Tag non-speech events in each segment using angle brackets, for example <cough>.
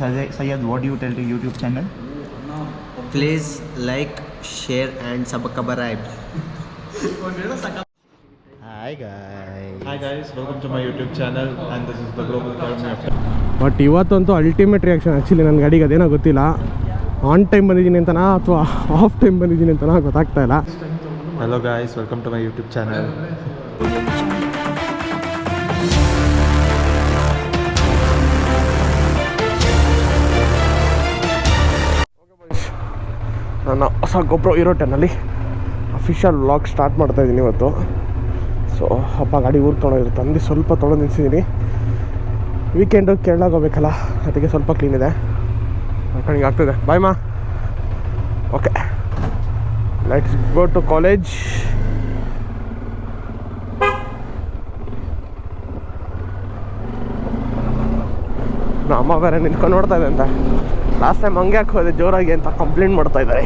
Syed, what do you tell to YouTube channel? Please like, share and subscribe. Hi guys. Hi guys, welcome to my YouTube channel and this is the Global Academy of but ಇವತ್ತಂತೂ ultimate reaction actually ನನ್ನ ಗಾಡಿಗೆ ಅದೇನೋ ಗೊತ್ತಿಲ್ಲ on time ಬಂದಿದ್ದೀನಿ ಅಂತನಾ ಅಥವಾ of time ಬಂದಿದ್ದೀನಿ ಅಂತನಾ ಗೊತ್ತಾಗ್ತಾ ಇಲ್ಲ hello guys welcome to my YouTube channel. ನನ್ನ ಹೊಸ ಗೊಬ್ಬರ ಇರೋ ಟೆನ್ನಲ್ಲಿ ಅಫಿಷಿಯಲ್ ವ್ಲಾಗ್ ಸ್ಟಾರ್ಟ್ ಮಾಡ್ತಾ ಇದ್ದೀನಿ ಇವತ್ತು. ಸೊ ಅಪ್ಪ ಗಾಡಿ ಊರು ತೊಗೊಂಡಿದ್ರು ತಂದು ಸ್ವಲ್ಪ ತೊಗೊಂಡು ನಿಲ್ಸಿದ್ದೀನಿ ವೀಕೆಂಡು ಕೇರಳ ಹೋಗ್ಬೇಕಲ್ಲ, ಅದಕ್ಕೆ ಸ್ವಲ್ಪ ಕ್ಲೀನ್ ಇದೆ. ಕಣಿಗೆ ಆಗ್ತದೆ. ಬಾಯ್ ಮಾ. Okay let's go to college ನಮ್ಮ ಅಮ್ಮ ಬೇರೆ ನಿಂತ್ಕೊಂಡು ನೋಡ್ತಾ ಇದೆ ಅಂತ. ಲಾಸ್ಟ್ ಟೈಮ್ ಹಂಗೆ ಹಾಕೋದೆ ಜೋರಾಗಿ ಅಂತ ಕಂಪ್ಲೇಂಟ್ ಮಾಡ್ತಾ ಇದ್ದಾರೆ.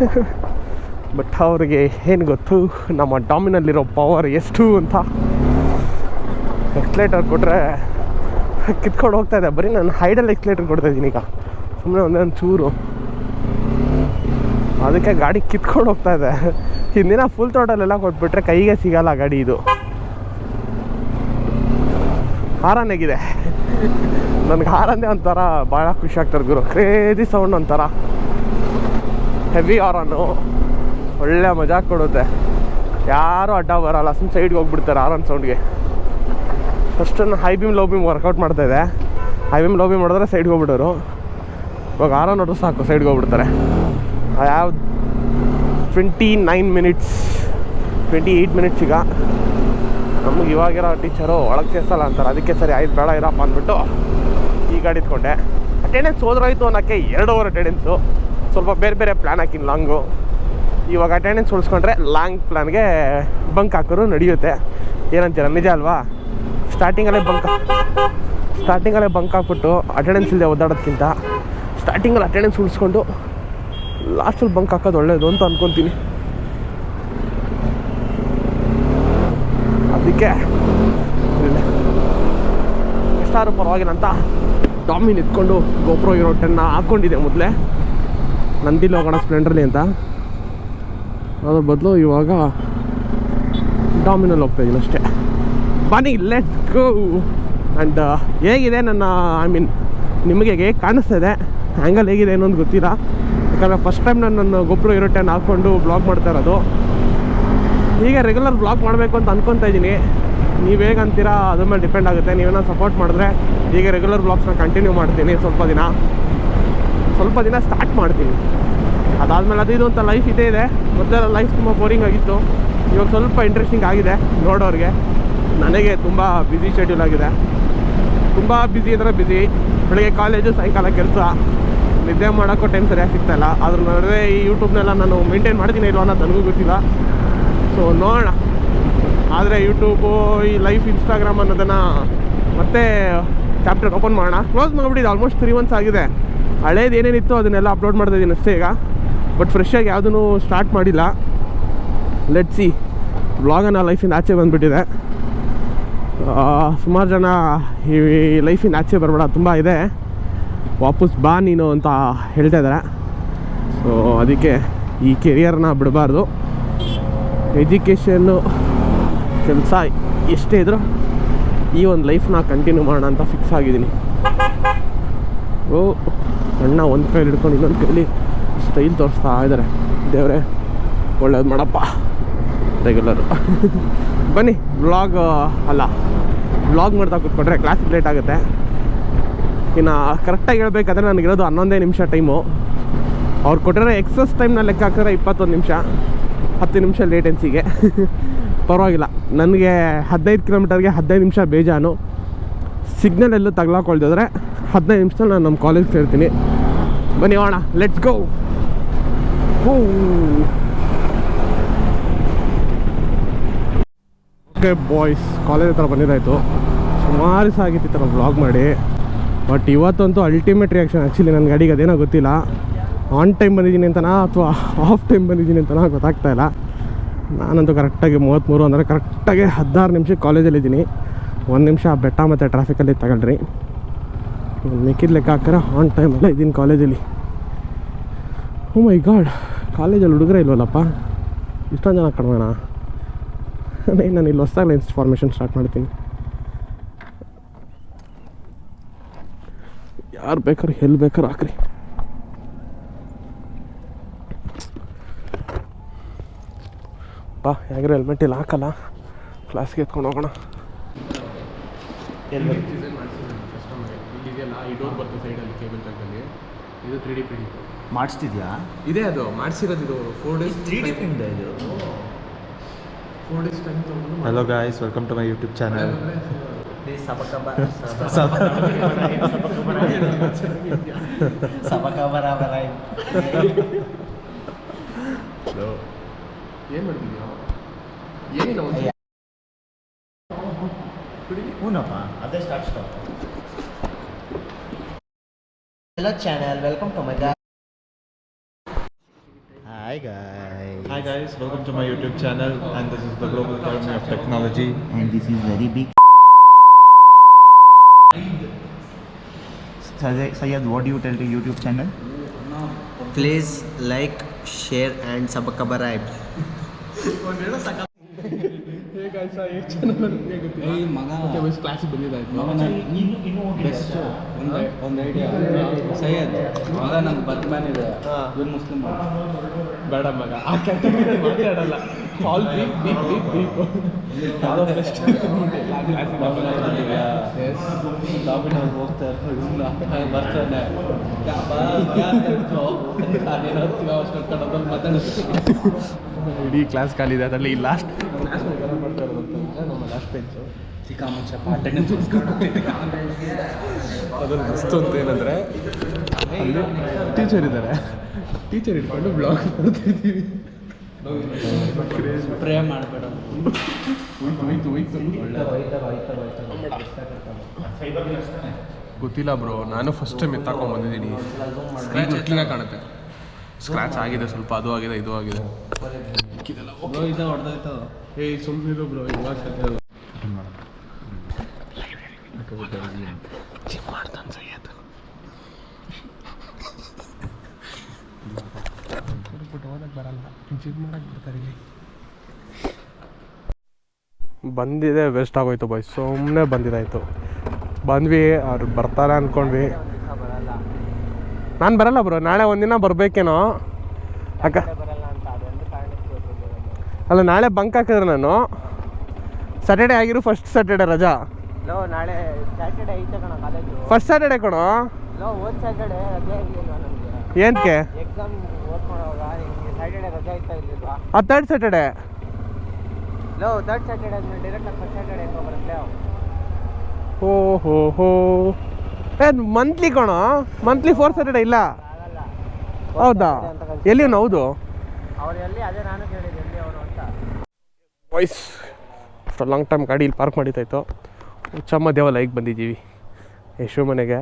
<laughs> ಬಟ್ ಅವ್ರಿಗೆ ಏನು ಗೊತ್ತು? ನಮ್ಮ ಡಾಮಿನಲ್ಲಿರೋ ಪವರ್ ಎಷ್ಟು ಅಂತ. ಎಕ್ಸ್ಲೇಟರ್ ಕೊಟ್ಟರೆ ಕಿತ್ಕೊಂಡು ಹೋಗ್ತಾ ಇದೆ. ಬರೀ ನಾನು ಹೈಡಲ್ಲಿ ಎಕ್ಸ್ಲೇಟರ್ ಕೊಡ್ತಾ ಇದ್ದೀನಿ ಈಗ. ಸುಮ್ಮನೆ ಒಂದೊಂದು ಚೂರು. ಅದಕ್ಕೆ ಗಾಡಿ ಕಿತ್ಕೊಂಡು ಹೋಗ್ತಾ ಇದೆ. ಹಿಂದಿನ ಫುಲ್ ತೋಟಲೆಲ್ಲ ಕೊಟ್ಬಿಟ್ರೆ ಕೈಗೆ ಸಿಗಲ್ಲ ಗಾಡಿ ಇದು. ಹಾರನೆಗಿದೆ <laughs> ನನಗೆ ಹಾರಂದೇ ಒಂಥರ ಭಾಳ ಖುಷಿ ಆಗ್ತಾರೆ ಗುರು. ಕ್ರೇಜಿ ಸೌಂಡ್ ಒಂಥರ. ಹೆವಿ ಆರನ್ನು. ಒಳ್ಳೆ ಮಜಾ ಕೊಡುತ್ತೆ. ಯಾರೂ ಅಡ್ಡ ಬರಲ್ಲ ಸುಮ್ಮನೆ ಸೈಡ್ಗೆ ಹೋಗ್ಬಿಡ್ತಾರೆ horn ಸೌಂಡ್ಗೆ first high beam low beam workout ಮಾಡ್ತಾ ಇದೆ. ಹೈ ಬೀಮ್ ಲೋ ಬೀಮ್ ಮಾಡಿದ್ರೆ ಸೈಡ್ಗೆ ಹೋಗ್ಬಿಡೋರು. ಇವಾಗ ಆರನ್ ನೋಡಿದ್ರೆ ಸಾಕು ಸೈಡ್ಗೆ ಹೋಗ್ಬಿಡ್ತಾರೆ. ಯಾವ twenty nine minutes twenty eight minutes ಈಗ. ನಮಗೆ ಇವಾಗಿರೋ ಟೀಚರು ಒಳಗೆ ಸೇರ್ಸಲ್ಲ ಅಂತಾರೆ. ಅದಕ್ಕೆ ಸರಿ, ಆಯ್ತು, ಬೇಡ, ಇರಪ್ಪ ಅಂದ್ಬಿಟ್ಟು ಈ ಗಾಡಿ ಇಟ್ಕೊಂಡೆ. ಅಟೆಂಡೆನ್ಸ್ ಹೋದ್ರಾಯ್ತು ಅನ್ನೋಕ್ಕೆ ಎರಡು ಓವರ್ ಅಟೆಂಡೆನ್ಸು ಸ್ವಲ್ಪ ಬೇರೆ ಬೇರೆ ಪ್ಲ್ಯಾನ್ ಹಾಕಿನ ಲಾಂಗು ಇವಾಗ ಅಟೆಂಡೆನ್ಸ್ ಉಳಿಸ್ಕೊಂಡ್ರೆ ಲಾಂಗ್ ಪ್ಲ್ಯಾನ್ಗೆ ಬಂಕ್ ಹಾಕೋರು ನಡೆಯುತ್ತೆ. ಏನಂತೀರ, ನಿಜ ಅಲ್ವಾ? ಸ್ಟಾರ್ಟಿಂಗಲ್ಲೇ ಬಂಕ್ ಸ್ಟಾರ್ಟಿಂಗಲ್ಲೇ ಬಂಕ್ ಹಾಕ್ಬಿಟ್ಟು ಅಟೆಂಡೆನ್ಸ್ ಇಲ್ಲದೆ ಓದಾಡೋದಕ್ಕಿಂತ ಸ್ಟಾರ್ಟಿಂಗಲ್ಲಿ ಅಟೆಂಡೆನ್ಸ್ ಉಳಿಸ್ಕೊಂಡು ಲಾಸ್ಟಲ್ಲಿ ಬಂಕ್ ಹಾಕೋದು ಒಳ್ಳೆಯದು ಅಂತ ಅಂದ್ಕೊತೀನಿ ಅದಕ್ಕೆ ಎಷ್ಟಾದ್ರೂ ಪರವಾಗಿಲ್ಲ ಅಂತ ಡಾಮಿನ್ ಎತ್ಕೊಂಡು ಗೋಪ್ರೋ ಇರೋ ಟೆನ್ನ ಹಾಕ್ಕೊಂಡಿದೆ ಮೊದಲೇ. ನಂದಿಲ್ಲಿ ಹೋಗೋಣ ಸ್ಪ್ಲೆಂಡ್ರಲ್ಲಿ ಅಂತ. ಅದ್ರ ಬದಲು ಇವಾಗ ಡಾಮಿನಲ್ಲಿ ಹೋಗ್ತಾ ಇದ್ದೀನಿ ಅಷ್ಟೇ. ಬನ್ನಿ ಲೆಟ್ ಗೋ ಆ್ಯಂಡ್ ಹೇಗಿದೆ ನನ್ನ ಐ ಮೀನ್ ನಿಮಗೆ ಹೇಗೆ ಕಾಣಿಸ್ತಾ ಇದೆ? ಆ್ಯಂಗಲ್ ಹೇಗಿದೆ ಅನ್ನೋದು ಗೊತ್ತಿಲ್ಲ. ಯಾಕಂದರೆ ಫಸ್ಟ್ ಟೈಮ್ ನಾನು ನನ್ನ ಗೊಬ್ಬರ ಇರೋ ಟೈಮ್ ಹಾಕ್ಕೊಂಡು ಬ್ಲಾಗ್ ಮಾಡ್ತಾ ಇರೋದು. ಈಗ ರೆಗ್ಯುಲರ್ ಬ್ಲಾಗ್ ಮಾಡಬೇಕು ಅಂತ ಅಂದ್ಕೊತಾ ಇದ್ದೀನಿ ನೀವು ಹೇಗೆ ಅಂತೀರಾ? ಅದ್ರ ಮೇಲೆ ಡಿಪೆಂಡ್ ಆಗುತ್ತೆ. ನೀವೇನೋ ಸಪೋರ್ಟ್ ಮಾಡಿದ್ರೆ ಈಗ ರೆಗ್ಯುಲರ್ ಬ್ಲಾಗ್ಸ್ನ ಕಂಟಿನ್ಯೂ ಮಾಡ್ತೀನಿ ಸ್ವಲ್ಪ ದಿನ. ಸ್ವಲ್ಪ ದಿನ ಸ್ಟಾರ್ಟ್ ಮಾಡ್ತೀನಿ. ಅದಾದಮೇಲೆ ಅದು ಇದು ಅಂತ ಲೈಫ್ ಇದೇ ಇದೆ. ಮೊದಲೆಲ್ಲ ಲೈಫ್ ತುಂಬ ಬೋರಿಂಗ್ ಆಗಿತ್ತು. ಇವಾಗ ಸ್ವಲ್ಪ ಇಂಟ್ರೆಸ್ಟಿಂಗ್ ಆಗಿದೆ ನೋಡೋರಿಗೆ. ನನಗೆ ತುಂಬ ಬ್ಯುಸಿ ಶೆಡ್ಯೂಲ್ ಆಗಿದೆ. ತುಂಬ ಬ್ಯುಸಿ ಅಂದರೆ ಬ್ಯುಸಿ ಬೆಳಗ್ಗೆ ಕಾಲೇಜು ಸಾಯಂಕಾಲ ಕೆಲಸ. ನಿದ್ದೆ ಮಾಡೋಕ್ಕೂ ಟೈಮ್ ಸರಿಯಾಗಿ ಸಿಗ್ತಾಯಿಲ್ಲ ಅದ್ರ ನಡುವೆ ಈ ಯೂಟ್ಯೂಬ್ನೆಲ್ಲ ನಾನು ಮೇಂಟೈನ್ ಮಾಡ್ತೀನಿ ಇಲ್ಲ ಅನ್ನೋದು ನನಗೂ ಗೊತ್ತಿಲ್ಲ. ಸೊ ನೋಡೋಣ. ಆದರೆ ಯೂಟ್ಯೂಬು ಈ ಲೈಫ್ ಇನ್ಸ್ಟಾಗ್ರಾಮ್ ಅನ್ನೋದನ್ನು ಮತ್ತೆ ಚಾಪ್ಟರ್ ಓಪನ್ ಮಾಡೋಣ. ಕ್ಲೋಸ್ ಮಾಡಿಬಿಟ್ಟಿದೆ. ಆಲ್ಮೋಸ್ಟ್ ತ್ರೀ ಮಂತ್ಸ್ ಆಗಿದೆ. ಹಳೇದು ಏನೇನಿತ್ತು ಅದನ್ನೆಲ್ಲ ಅಪ್ಲೋಡ್ ಮಾಡ್ತಾ ಇದ್ದೀನಿ ಅಷ್ಟೇ ಈಗ. ಬಟ್ ಫ್ರೆಶ್ಶಾಗಿ ಯಾವುದೂ ಸ್ಟಾರ್ಟ್ ಮಾಡಿಲ್ಲ. ಲೆಟ್ ಸಿ ವ್ಲಾಗನ್ನ ಲೈಫಿನ ಆಚೆ ಬಂದುಬಿಟ್ಟಿದೆ. ಸುಮಾರು ಜನ ಈ ಲೈಫಿನ ಆಚೆ ಬರಬೇಡ, ತುಂಬ ಇದೆ. ವಾಪಸ್ ಬಾ ನೀನು ಅಂತ ಹೇಳ್ತಾ ಇದ್ದಾರೆ ಸೊ ಅದಕ್ಕೆ ಈ ಕೆರಿಯರ್ನ ಬಿಡಬಾರ್ದು. ಎಜುಕೇಷನ್ನು ಕೆಲಸ ಎಷ್ಟೇ ಇದ್ರೂ ಈ ಒಂದು ಲೈಫ್ನ ಕಂಟಿನ್ಯೂ ಮಾಡೋಣ ಅಂತ ಫಿಕ್ಸ್ ಆಗಿದ್ದೀನಿ. ಓ ಅಣ್ಣ ಒಂದು ಕೈಲಿ ಹಿಡ್ಕೊಂಡು ಇನ್ನೊಂದು ಕೈಲಿ ಸ್ಟೈಲ್ ತೋರಿಸ್ತಾ ಇದ್ದಾರೆ ದೇವರೇ, ಒಳ್ಳೇದು ಮಾಡಪ್ಪ. ರೆಗ್ಯುಲರು <laughs> ಬನ್ನಿ ಬ್ಲಾಗ್ ಅಲ್ಲ ಬ್ಲಾಗ್ ಮಾಡ್ತಾ ಕೂತ್ಕೊಂಡ್ರೆ ಕ್ಲಾಸಿಗೆ ಲೇಟ್ ಆಗುತ್ತೆ. ಇನ್ನು ಕರೆಕ್ಟಾಗಿ ಹೇಳ್ಬೇಕಾದ್ರೆ ನನಗಿರೋದು ಹನ್ನೊಂದೇ ನಿಮಿಷ ಟೈಮು ಅವ್ರು ಕೊಟ್ಟಿರೋ ಎಕ್ಸಸ್ ಟೈಮ್ನ ಲೆಕ್ಕ ಹಾಕಿದ್ರೆ ಇಪ್ಪತ್ತೊಂದು ನಿಮಿಷ, ಹತ್ತು ನಿಮಿಷ ಲೇಟೆನ್ಸಿಗೆ <laughs> ಪರವಾಗಿಲ್ಲ. ನನಗೆ ಹದಿನೈದು ಕಿಲೋಮೀಟರ್ಗೆ ಹದಿನೈದು ನಿಮಿಷ ಬೇಜಾನು. ಸಿಗ್ನಲ್ ಎಲ್ಲೂ ತಗ್ಲಾಕೊಳ್ದಿದ್ರೆ ಹದಿನೈದು ನಿಮಿಷ ನಾನು ನಮ್ಮ ಕಾಲೇಜ್ ಸೇರ್ತೀನಿ. ಬನ್ನಿ ಹೋಣ ಲೆಟ್ಸ್ ಗೋ ಹೂ. ಓಕೆ ಬಾಯ್ಸ್ ಕಾಲೇಜ್ ಹತ್ರ ಬಂದಿದ್ದಾಯಿತು. ಸುಮಾರು ಸಾಗಿತ್ತು ಈ ಥರ ಬ್ಲಾಗ್ ಮಾಡಿ. ಬಟ್ ಇವತ್ತಂತೂ ಅಲ್ಟಿಮೇಟ್ ರಿಯಾಕ್ಷನ್ ಆ್ಯಕ್ಚುಲಿ ನನ್ನ ಗಾಡಿಗೆ ಅದೇನೋ ಗೊತ್ತಿಲ್ಲ. ಆನ್ ಟೈಮ್ ಬಂದಿದ್ದೀನಿ ಅಂತನಾ ಅಥವಾ ಆಫ್ ಟೈಮ್ ಬಂದಿದ್ದೀನಿ ಅಂತನಾ ಗೊತ್ತಾಗ್ತಾ ಇಲ್ಲ. ನಾನಂತೂ ಕರೆಕ್ಟಾಗಿ ಮೂವತ್ತ್ಮೂರು ಅಂದರೆ ಕರೆಕ್ಟಾಗಿ ಹದಿನಾರು ನಿಮಿಷ ಕಾಲೇಜಲ್ಲಿದ್ದೀನಿ ಒಂದು ನಿಮಿಷ ಬೆಟ್ಟ ಮತ್ತು ಟ್ರಾಫಿಕಲ್ಲಿ ತಗೊಳ್ರಿ. ಮಿಕ್ಕಿದ ಲೆಕ್ಕ ಹಾಕ್ರೆ ಆನ್ ಟೈಮ್ ಎಲ್ಲ ಇದ್ದೀನಿ ಕಾಲೇಜಲ್ಲಿ ಹ್ಞೂ ಮೈ ಗಾಡ್ ಕಾಲೇಜಲ್ಲಿ ಹುಡುಗರೇ ಇಲ್ವಲ್ಲಪ್ಪ? ಇಷ್ಟೊಂದು ಜನ ಕಡಿಮೆನಾ <laughs> ನಾನು ಇಲ್ಲಿ ಹೊಸ್ದಾಗಲೇ ಇನ್ಫಾರ್ಮೇಷನ್ ಫಾರ್ಮೇಷನ್ ಸ್ಟಾರ್ಟ್ ಮಾಡ್ತೀನಿ. ಯಾರು ಬೇಕಾದ್ರೂ ಎಲ್ಲಿ ಬೇಕಾದ್ರೆ ಹಾಕ್ರಿ. ಬಾ ಹೇಗಿರೋ ಹೆಲ್ಮೆಟ್ ಇಲ್ಲಿ ಹಾಕಲ್ಲ. ಕ್ಲಾಸ್ಗೆ ಎತ್ಕೊಂಡು ಹೋಗೋಣ. ಇದೆಯಲ್ಲ ಈ ಡೋರ್ ಬರ್ತದೆ ಸೈಡಲ್ಲಿ ಕೇಬಲ್ ಜಾಗದಲ್ಲಿ ಇದು ತ್ರೀ ಡಿ ಪ್ರಿಂಟ್ ಮಾಡಿಸ್ತಿದ್ಯಾ? ಇದೆ ಅದು ಮಾಡಿಸಿರೋದು ಇದು. Four days three D print ಇದು? ಫೋರ್ ಡೇಸ್ ಟೈಮ್ ತೊಗೊಂಡು Hello guys, welcome to my YouTube channel. Please sabaka ಏನು really? Unapa. Other start stop. Hello channel, welcome to my guy. Hi guys. Hi guys, welcome to my YouTube channel and this is the Global Academy of Technology. And this is very big. Sayed, what do you tell to YouTube channel? Please like, share and subscribe. <laughs> ಕ್ಲಾಸಿಗೆ ಬಂದಿದ್ದಾಯ್ತು. Best ಒಂದು ಒಂದು idea Syed. ಮಗ ನಂಗೆ ಬದ್ಮ್ಯಾನ್ ಇದೆ. ಇವನು Muslim ಬೇಡ ಮಗ. ಆ ಕ್ಯಾಟಗರಿ ಮಾತಾಡಲ್ಲ. All beep beep beep beep ಯಾವುದೋ ಬೆಸ್ಟ್ ಲಾಬಿನ ಹೋಗ್ತಾ ಇಲ್ಲ. ಬರ್ತಾನೆ. ಇಡೀ ಕ್ಲಾಸ್ ಖಾಲಿ ಇದೆ. ಅದರಲ್ಲಿ ಲಾಸ್ಟ್ ಕ್ಲಾಸ್ ಲಾಸ್ಟ್ ಬೆಂಚು ಚಿಕ್ಕ ಮುಂಚೆ ಅಟೆಂಡೆನ್ಸ್ ಅದ್ರಲ್ಲಿ ಮಸ್ತ್ ಅಂತ ಏನಂದರೆ ಅಲ್ಲಿ ಟೀಚರ್ ಇದ್ದಾರೆ. ಟೀಚರ್ ಇಟ್ಕೊಂಡು ಬ್ಲಾಗ್ ಮಾಡ್ತಿದ್ದೀವಿ ಪ್ರೇ ಮಾಡಬೇಡ. ಗೊತ್ತಿಲ್ಲ ಬ್ರೋ ನಾನು ಫಸ್ಟ್ ಟೈಮ್ ಎತ್ತಾಕೊಂಡು ಬಂದಿದ್ದೀನಿ. ಸ್ಕ್ರೀನ್ ಕ್ಲೀನಾಗಿ ಕಾಣುತ್ತೆ. ಸ್ಕ್ರಾಚ್ ಆಗಿದೆ ಸ್ವಲ್ಪ ಅದು ಆಗಿದೆ ಇದು ಆಗಿದೆ. ಏಯ್ ಸುಮ್ಮನೆ ಬ್ರೋ ಇವಾಗ ಸದ್ಯ ಬಂದಿದೆ ವೇಸ್ಟ್ ಆಗೋಯ್ತು ಬಾಯ್ ಸುಮ್ಮನೆ ಬಂದಿದಾಯ್ತು ಬಂದ್ವಿ ಅವ್ರು ಬರ್ತಾರೆ ಅನ್ಕೊಂಡ್ವಿ. ನಾನು ಬರಲ್ಲ ಬ್ರೋ ನಾಳೆ ಒಂದಿನ ಬರಬೇಕೇನೋ. ಅಕ್ಕ. ಅಲ್ಲ ನಾಳೆ ಬಂಕ್ ಹಾಕಿದ್ರೆ ನಾನು. ಸ್ಯಾಟರ್ಡೆ ಆಗಿರೋ ಫಸ್ಟ್ ಸ್ಯಾಟರ್ಡೆ ರಜಾ. ಲೋ ನಾಳೆ ಸ್ಯಾಟರ್ಡೆ ಐತೆ ಕಣ ಕಾಲೇಜು ಫಸ್ಟ್ ಸ್ಯಾಟರ್ಡೆ ಕಣೋ? ಲೋ ಸ್ಯಾಟರ್ಡೆ ರಜೆ ಇರಲಿಲ್ಲ ನನಗೆ ಏನಕ್ಕೆ ಎಕ್ಸಾಮ್ ಸ್ಯಾಟರ್ಡೆ ರಜೆ ಇತ್ತಾ ಇರಲಿಲ್ವಾ? ಆ ತರ್ಡ್ ಸ್ಯಾಟರ್ಡೆ ಲೋ ತರ್ಡ್ ಸ್ಯಾಟರ್ಡೆ ಆದ್ಮೇಲೆ ಡೈರೆಕ್ಟ್ ಆಗಿ ಫಸ್ಟ್ ಸ್ಯಾಟರ್ಡೆ ಹೆಂಗೋ ಬರುತ್ತೆ ಹೋ ಹೋ ಹೋ. ಏನು ಮಂತ್ಲಿ ಕಣೋ? ಮಂತ್ಲಿ ಫೋರ್ ಸ್ಯಾಟರ್ಡೆ ಇಲ್ಲ? ಹೌದಾ? ಎಲ್ಲಿ ಹೌದು? ಅವ್ರು ಎಲ್ಲಿ? ಅದೇ ನಾನು ಕೇಳಿದ್ದು ಎಲ್ಲಿ ಅವರು ಅಂತ. ವಾಯ್ಸ್ ಫಾರ್ ಲಾಂಗ್ ಟೈಮ್ ಗಾಡಿ ಇಲ್ಲಿ ಪಾರ್ಕ್ ಮಾಡಿದ್ದಾಯ್ತು. ಹುಚ್ಚಮ್ಮ ದೇವ ಲೈಕ್ ಬಂದಿದ್ದೀವಿ. ಯಶು ಮನೆಗೆ.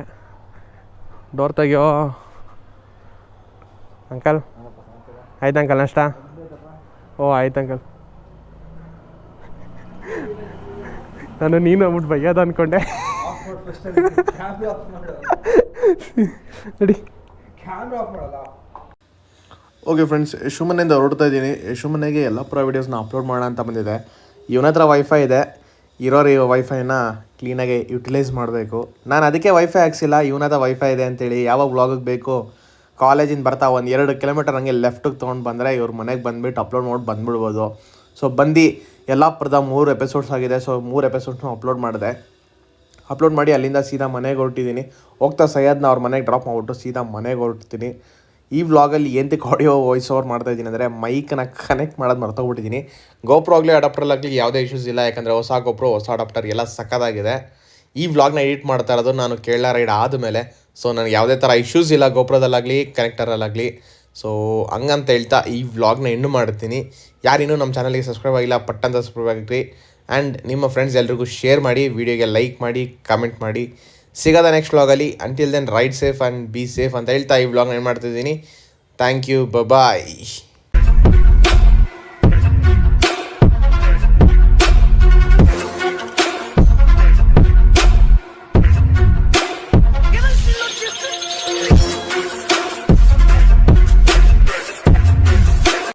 ಡೋರ್ ತೆಗಿಯೋ. ಅಂಕಲ್? ಆಯ್ತು ಅಂಕಲ್, ನಷ್ಟ? ಓ, ಆಯ್ತು ಅಂಕಲ್. ನಾನು ನೀನು ಅಂದ್ಬಿಟ್ಟು ಬೈಯೋದು ಅಂದ್ಕೊಂಡೆ ನಡಿ. ಓಕೆ ಫ್ರೆಂಡ್ಸ್ ಯಶುಮನೆಯಿಂದ ಹೊರಡ್ತಾ ಇದ್ದೀನಿ. ಯಶುಮನೆಗೆ ಎಲ್ಲ ಪ್ರ ವೀಡಿಯೋಸ್ನ ಅಪ್ಲೋಡ್ ಮಾಡೋಣ ಅಂತ ಬಂದಿದೆ. ಇವನ ಹತ್ರ ವೈಫೈ ಇದೆ. ಇರೋರು ವೈಫೈನ ಕ್ಲೀನಾಗಿ ಯುಟಿಲೈಸ್ ಮಾಡಬೇಕು. ನಾನು ಅದಕ್ಕೆ ವೈಫೈ ಹಾಕ್ಸಿಲ್ಲ ಇವನ ಹತ್ರ ವೈಫೈ ಇದೆ ಅಂತೇಳಿ ಯಾವಾಗ ಬ್ಲಾಗಿಗೆ ಬೇಕು ಕಾಲೇಜಿಂದ ಬರ್ತಾ ಒಂದು ಎರಡು ಕಿಲೋಮೀಟರ್ ಹಂಗೆ ಲೆಫ್ಟಿಗೆ ತೊಗೊಂಡು ಬಂದರೆ ಇವ್ರ ಮನೆಗೆ ಬಂದುಬಿಟ್ಟು ಅಪ್ಲೋಡ್ ಮಾಡಿ ಬಂದ್ಬಿಡ್ಬೋದು. ಸೊ ಬಂದು, ಯಲ್ಲಾಪುರದ ಮೂರು ಎಪಿಸೋಡ್ಸ್ ಆಗಿದೆ ಸೊ ಮೂರು ಎಪಿಸೋಡ್ಸ್ನ ಅಪ್ಲೋಡ್ ಮಾಡಿದೆ. ಅಪ್ಲೋಡ್ ಮಾಡಿ ಅಲ್ಲಿಂದ ಸೀದಾ ಮನೆಗೆ ಹೊರಟಿದ್ದೀನಿ ಹೋಗ್ತಾ ಸೈಯದ್ನ ಅವ್ರ ಮನೆಗೆ ಡ್ರಾಪ್ ಮಾಡಿಬಿಟ್ಟು ಸೀದಾ ಮನೆಗೆ ಹೊರಡ್ತೀನಿ ಈ ವ್ಲಾಗಲ್ಲಿ ಎಂತಕ್ಕೆ ಆಡಿಯೋ ವಾಯ್ಸ್ ಓವರ್ ಮಾಡ್ತಾ ಇದ್ದೀನಿ ಅಂದರೆ ಮೈಕನ್ನ ಕನೆಕ್ಟ್ ಮಾಡೋದು ಮರ್ತೋಗ್ಬಿಟ್ಟಿದ್ದೀನಿ. ಗೋಪ್ರೋ ಆಗಲಿ ಅಡಾಪ್ಟರ್ಲಾಗಲಿ ಯಾವುದೇ ಇಶ್ಯೂಸ್ ಇಲ್ಲ, ಯಾಕಂದರೆ ಹೊಸ ಗೋಪ್ರೋ ಹೊಸ ಅಡಾಪ್ಟರ್ ಎಲ್ಲ ಸಕ್ಕದಾಗಿದೆ ಈ ವ್ಲಾಗ್ನ ಎಡಿಟ್ ಮಾಡ್ತಾ ಇರೋದು ನಾನು ಕೇರಳ ರೈಡ್ ಆದಮೇಲೆ. ಸೊ ನನಗೆ ಯಾವುದೇ ಥರ ಇಶ್ಯೂಸ್ ಇಲ್ಲ ಗೋಪ್ರೋದಲ್ಲಾಗಲಿ ಕನೆಕ್ಟರಲ್ಲಾಗಲಿ ಸೊ ಹಂಗಂತ ಹೇಳ್ತಾ ಈ ವ್ಲಾಗ್ನ ಎಂಡು ಮಾಡ್ತೀನಿ. ಯಾರಿನ್ನೂ ನಮ್ಮ ಚಾನಲ್ಗೆ ಸಬ್ಸ್ಕ್ರೈಬ್ ಆಗಿಲ್ಲ, ಪಟ್ಟಂತ ಸಬ್ಸ್ಕ್ರೈಬ್ ಆಗಿರಿ. ಆ್ಯಂಡ್ ನಿಮ್ಮ ಫ್ರೆಂಡ್ಸ್ ಎಲ್ರಿಗೂ ಶೇರ್ ಮಾಡಿ ವಿಡಿಯೋಗೆ ಲೈಕ್ ಮಾಡಿ ಕಾಮೆಂಟ್ ಮಾಡಿ. ಸಿಗೋದ ನೆಕ್ಸ್ಟ್ ವ್ಲಾಗಲ್ಲಿ until then ride safe and be safe ಅಂತ ಹೇಳ್ತಾ ಈ ವ್ಲಾಗ್ನ ಏನು ಮಾಡ್ತಿದ್ದೀನಿ. Thank you bye